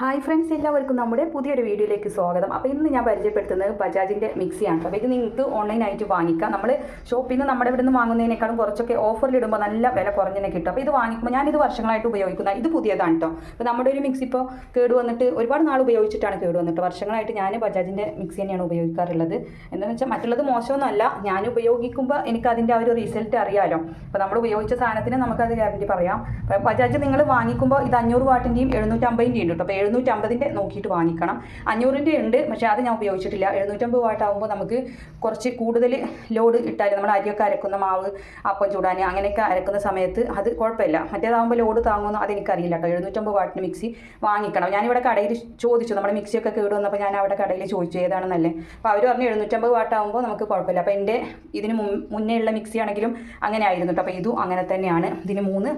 Hi friends എല്ലാവർക്കും നമ്മുടെ പുതിയൊരു വീഡിയോയിലേക്ക് സ്വാഗതം. അപ്പോൾ ഇന്ന് ഞാൻ പരിചയപ്പെടുത്തുന്നത് ബജാജിന്റെ മിക്സിയാണ് അപ്പോൾ ഇത് നിങ്ങൾക്ക് ഓൺലൈനായിട്ട് വാങ്ങിക്കാം. നമ്മൾ ഷോപ്പിൽ നിന്ന് നമ്മുടെ ഇവിടെ നിന്ന് വാങ്ങുന്നതിനേക്കാളും കുറച്ചൊക്കെ ഓഫറിൽ ഇടുമ്പോൾ നല്ല വില കുറഞ്ഞതിനെ കിട്ടും. അപ്പോൾ ഇത് വാങ്ങിക്കുമ്പോൾ ഞാനിത് വർഷങ്ങളായിട്ട് ഉപയോഗിക്കുന്ന ഇത് പുതിയതാണ് കേട്ടോ. അപ്പോൾ നമ്മുടെ ഒരു മിക്സി ഇപ്പോൾ കേട് വന്നിട്ട് ഒരുപാട് നാൾ ഉപയോഗിച്ചിട്ടാണ് കേട് വന്നിട്ട്. വർഷങ്ങളായിട്ട് ഞാൻ ബജാജിന്റെ മിക്സി തന്നെയാണ് ഉപയോഗിക്കാറുള്ളത്. എന്താണെന്ന് വെച്ചാൽ മറ്റുള്ളത് മോശമൊന്നുമല്ല. ഞാൻ ഉപയോഗിക്കുമ്പോൾ എനിക്ക് അതിന്റെ ആ ഒരു റിസൾട്ട് അറിയാമല്ലോ അപ്പോൾ നമ്മൾ ഉപയോഗിച്ച സാധനത്തിന് നമുക്കത് ഗ്യാരണ്ടി പറയാം. ബജാജ് നിങ്ങൾ വാങ്ങിക്കുമ്പോൾ ഇത് അഞ്ഞൂറ് വാട്ടിന്റെയും എഴുന്നൂറ്റമ്പതിന്റെയും ഉണ്ട് കേട്ടോ. അപ്പോൾ എഴുന്നൂറ്റമ്പതിന്റെ നോക്കിയിട്ട് വാങ്ങിക്കണം. അഞ്ഞൂറിന്റെ ഉണ്ട് പക്ഷേ അത് ഞാൻ ഉപയോഗിച്ചിട്ടില്ല. എഴുന്നൂറ്റമ്പത് വാട്ടാകുമ്പോൾ നമുക്ക് കുറച്ച് കൂടുതൽ ലോഡ് ഇട്ടാൽ നമ്മൾ അരിയൊക്കെ അരക്കുന്ന മാവ് അപ്പം ചൂടാൻ അങ്ങനെയൊക്കെ അരക്കുന്ന സമയത്ത് അത് കുഴപ്പമില്ല. മറ്റേതാകുമ്പോൾ ലോഡ് താങ്ങുമെന്ന് അതെനിക്കറിയില്ല കേട്ടോ. എഴുന്നൂറ്റമ്പത് വാട്ടിന് മിക്സി വാങ്ങിക്കണം. ഞാനിവിടെ കടയിൽ ചോദിച്ചു. നമ്മുടെ മിക്സിയൊക്കെ കേട് വന്നപ്പോൾ ഞാൻ അവിടെ കടയിൽ ചോദിച്ചു ഏതാണെന്നല്ലേ. അപ്പോൾ അവർ പറഞ്ഞു എഴുന്നൂറ്റമ്പത് വാട്ടാകുമ്പോൾ നമുക്ക് കുഴപ്പമില്ല. അപ്പോൾ എന്റെ ഇതിന് മുന്നേ ഉള്ള മിക്സി ആണെങ്കിലും അങ്ങനെ ആയിരുന്നു കേട്ടോ. അപ്പോൾ ഇതും അങ്ങനെ തന്നെയാണ്. ഇതിന് മൂന്ന്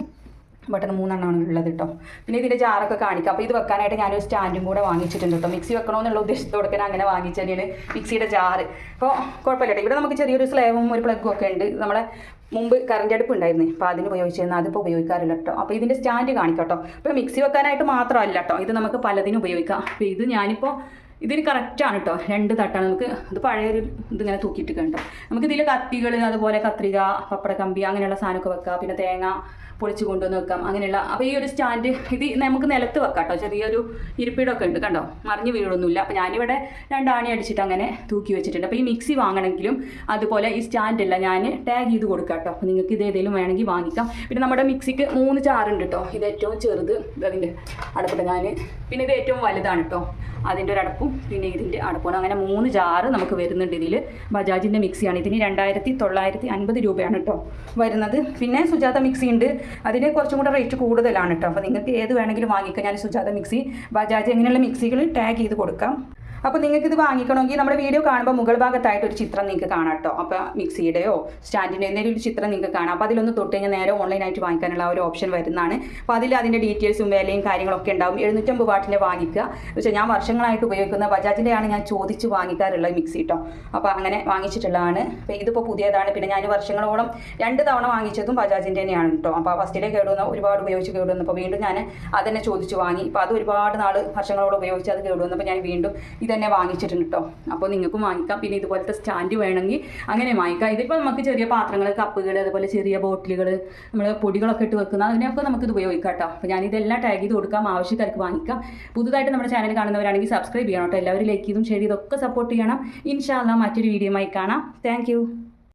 ബട്ടൺ മൂന്നെണ്ണമാണ് ഉള്ളത് കേട്ടോ പിന്നെ ഇതിന്റെ ജാറൊക്കെ കാണിക്കാം. അപ്പോൾ ഇത് വെക്കാനായിട്ട് ഞാനൊരു സ്റ്റാൻഡും കൂടെ വാങ്ങിച്ചിട്ടുണ്ട് കേട്ടോ മിക്സി വെക്കണമെന്നുള്ള ഉദ്ദേശത്തോടെ ഞാൻ അങ്ങനെ വാങ്ങിച്ചു തന്നെയാണ് മിക്സിയുടെ ജാറ്. അപ്പോൾ കുഴപ്പമില്ല ഇവിടെ നമുക്ക് ചെറിയൊരു സ്ലേവും ഒരു പ്ലഗും ഒക്കെ ഉണ്ട്. നമ്മുടെ മുമ്പ് കറണ്ട് അടുപ്പ് ഉണ്ടായിരുന്നു. അപ്പോൾ അതിന് ഉപയോഗിച്ചിരുന്നു അതിപ്പോൾ ഉപയോഗിക്കാറില്ല കേട്ടോ അപ്പോൾ ഇതിന്റെ സ്റ്റാൻഡ് കാണിക്കാം കേട്ടോ അപ്പോൾ മിക്സി വെക്കാനായിട്ട് മാത്രമല്ല കേട്ടോ ഇത് നമുക്ക് പലതിനും ഉപയോഗിക്കാം. അപ്പോൾ ഇത് ഞാനിപ്പോൾ ഇതിന് കറക്റ്റാണ് കേട്ടോ രണ്ട് തട്ടാണ്. നമുക്ക് ഇത് പഴയൊരു ഇതിങ്ങനെ തൂക്കിയിട്ട് കണ്ടോ. നമുക്ക് ഇതിൽ കത്തികൾ അതുപോലെ കത്രിക പപ്പടക്കമ്പി അങ്ങനെയുള്ള സാധനമൊക്കെ വെക്കാം. പിന്നെ തേങ്ങ പൊളിച്ച് കൊണ്ടുവന്ന് വെക്കാം. അങ്ങനെയുള്ള അപ്പോൾ ഈ ഒരു സ്റ്റാൻഡ് ഇത് നമുക്ക് നിലത്ത് വെക്കാം കേട്ടോ ചെറിയൊരു ഇരിപ്പിടമൊക്കെ ഉണ്ട് കണ്ടോ. മറിഞ്ഞ് വീഴൊന്നുമില്ല. അപ്പോൾ ഞാനിവിടെ രണ്ടാണി അടിച്ചിട്ട് അങ്ങനെ തൂക്കി വെച്ചിട്ടുണ്ട്. അപ്പോൾ ഈ മിക്സി വാങ്ങണമെങ്കിലും അതുപോലെ ഈ സ്റ്റാൻഡല്ല ഞാൻ ടാഗ് ചെയ്ത് കൊടുക്കാം കേട്ടോ അപ്പോൾ നിങ്ങൾക്ക് ഇത് ഏതെങ്കിലും വേണമെങ്കിൽ വാങ്ങിക്കാം. പിന്നെ നമ്മുടെ മിക്സിക്ക് മൂന്ന് ചാറുണ്ട് കേട്ടോ ഇത് ഏറ്റവും ചെറുത് അതിന്റെ അടപ്പിട്ട് ഞാൻ പിന്നെ ഇത് ഏറ്റവും വലുതാണ് കേട്ടോ അതിന്റെ ഒരു അടപ്പും പിന്നെ ഇതിന്റെ അടപ്പും അങ്ങനെ മൂന്ന് ജാറ് നമുക്ക് വരുന്നുണ്ട് ഇതിൽ ബജാജിന്റെ മിക്സിയാണ്. ഇതിന് രണ്ടായിരത്തി തൊള്ളായിരത്തി അൻപത് രൂപയാണ് കേട്ടോ വരുന്നത്. പിന്നെ സുജാത മിക്സി ഉണ്ട്. അതിന് കുറച്ചും കൂടെ റേറ്റ് കൂടുതലാണ് കേട്ടോ അപ്പോൾ നിങ്ങൾക്ക് ഏത് വേണമെങ്കിലും വാങ്ങിക്കാം. ഞാൻ സുജാത മിക്സി ബജാജ് അങ്ങനെയുള്ള മിക്സികൾ ടാഗ് ചെയ്ത് കൊടുക്കാം. അപ്പോൾ നിങ്ങൾക്ക് ഇത് വാങ്ങിക്കണമെങ്കിൽ നമ്മുടെ വീഡിയോ കാണുമ്പോൾ മുകൾ ഭാഗത്തായിട്ട് ഒരു ചിത്രം നിങ്ങൾക്ക് കാണാം കേട്ടോ. അപ്പോൾ മിക്സിയുടെയോ സ്റ്റാൻഡിന്റെ എന്തെങ്കിലും ഒരു ചിത്രം നിങ്ങൾക്ക് കാണാം. അപ്പോൾ അതിലൊന്ന് തൊട്ട് കഴിഞ്ഞാൽ നേരെ ഓൺലൈനായിട്ട് വാങ്ങിക്കാനുള്ള ഒരു ഓപ്ഷൻ വരുന്നതാണ്. അപ്പോൾ അതിൽ അതിന്റെ ഡീറ്റെയിൽസും വിലയും കാര്യങ്ങളൊക്കെ ഉണ്ടാവും. എഴുന്നൂറ്റമ്പത് വാട്ടിന്റെ വാങ്ങിക്കുക. പക്ഷേ ഞാൻ വർഷങ്ങളായിട്ട് ഉപയോഗിക്കുന്ന ബജാജിന്റെയാണ് ഞാൻ ചോദിച്ച് വാങ്ങിക്കാറുള്ളത് മിക്സി കേട്ടോ. അപ്പോൾ അങ്ങനെ വാങ്ങിച്ചിട്ടുള്ളതാണ്. അപ്പോൾ ഇതിപ്പോൾ പുതിയതാണ്. പിന്നെ ഞാൻ വർഷങ്ങളോളം രണ്ട് തവണ വാങ്ങിച്ചതും ബജാജിന്റെ തന്നെയാണ് കേട്ടോ. അപ്പോൾ ഫസ്റ്റിലെ കേടുവന്ന ഒരുപാട് ഉപയോഗിച്ച് കേടുവന്നപ്പോൾ വീണ്ടും ഞാൻ അതന്നെ ചോദിച്ച് വാങ്ങി. അപ്പോൾ അത് ഒരുപാട് നാൾ വർഷങ്ങളോളം ഉപയോഗിച്ച് അത് കേടുവന്നപ്പോൾ ഞാൻ വീണ്ടും ഇതന്നെ വാങ്ങിച്ചിട്ടുണ്ട് കേട്ടോ അപ്പോൾ നിങ്ങൾക്കും വാങ്ങിക്കാം. പിന്നെ ഇതുപോലത്തെ സ്റ്റാൻഡ് വേണമെങ്കിൽ അങ്ങനെ വാങ്ങിക്കാം. ഇതിപ്പോൾ നമുക്ക് ചെറിയ പാത്രങ്ങൾ കപ്പുകൾ അതുപോലെ ചെറിയ ബോട്ടിലുകൾ നമ്മൾ പൊടികളൊക്കെ ഇട്ട് വെക്കുന്ന അതിനൊക്കെ നമുക്ക് ഇത് ഉപയോഗിക്കാം കേട്ടോ അപ്പോൾ ഞാൻ ഇതെല്ലാം ടാഗ് ചെയ്ത് കൊടുക്കാം. ആവശ്യക്കാർക്ക് വാങ്ങിക്കാം. പുതുതായിട്ട് നമ്മുടെ ചാനൽ കാണുന്നവരാണെങ്കിൽ സബ്സ്ക്രൈബ് ചെയ്യണം കേട്ടോ എല്ലാവരും ലൈക്ക് ചെയ്തും ഷെയർ ചെയ്തൊക്കെ സപ്പോർട്ട് ചെയ്യണം. ഇൻഷാല്ല മറ്റൊരു വീഡിയോ ആയി കാണാം. താങ്ക്